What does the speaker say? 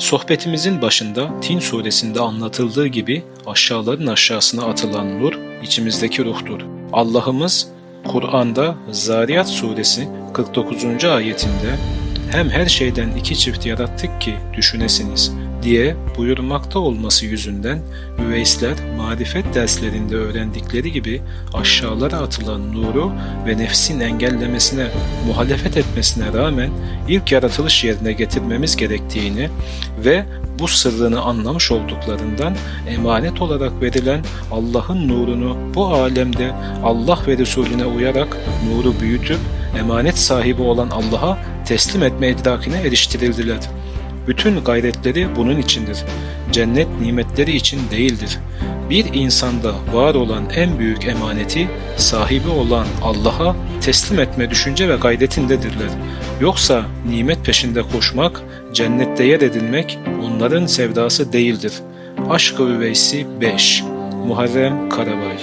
Sohbetimizin başında Tin suresinde anlatıldığı gibi aşağıların aşağısına atılan nur içimizdeki ruhtur. Allah'ımız Kur'an'da Zariyat suresi 49. ayetinde hem her şeyden iki çift yarattık ki düşünesiniz diye buyurmakta olması yüzünden üveysler marifet derslerinde öğrendikleri gibi aşağılara atılan nuru ve nefsin engellemesine, muhalefet etmesine rağmen ilk yaratılış yerine getirmemiz gerektiğini ve bu sırrını anlamış olduklarından emanet olarak verilen Allah'ın nurunu bu alemde Allah ve Resulüne uyarak nuru büyütüp emanet sahibi olan Allah'a teslim etme idrakine eriştirildiler. Bütün gayretleri bunun içindir. Cennet nimetleri için değildir. Bir insanda var olan en büyük emaneti sahibi olan Allah'a teslim etme düşünce ve gayretindedirler. Yoksa nimet peşinde koşmak, cennette yer edinmek onların sevdası değildir. Aşk-ı Üveysi 5 Muharrem Karabay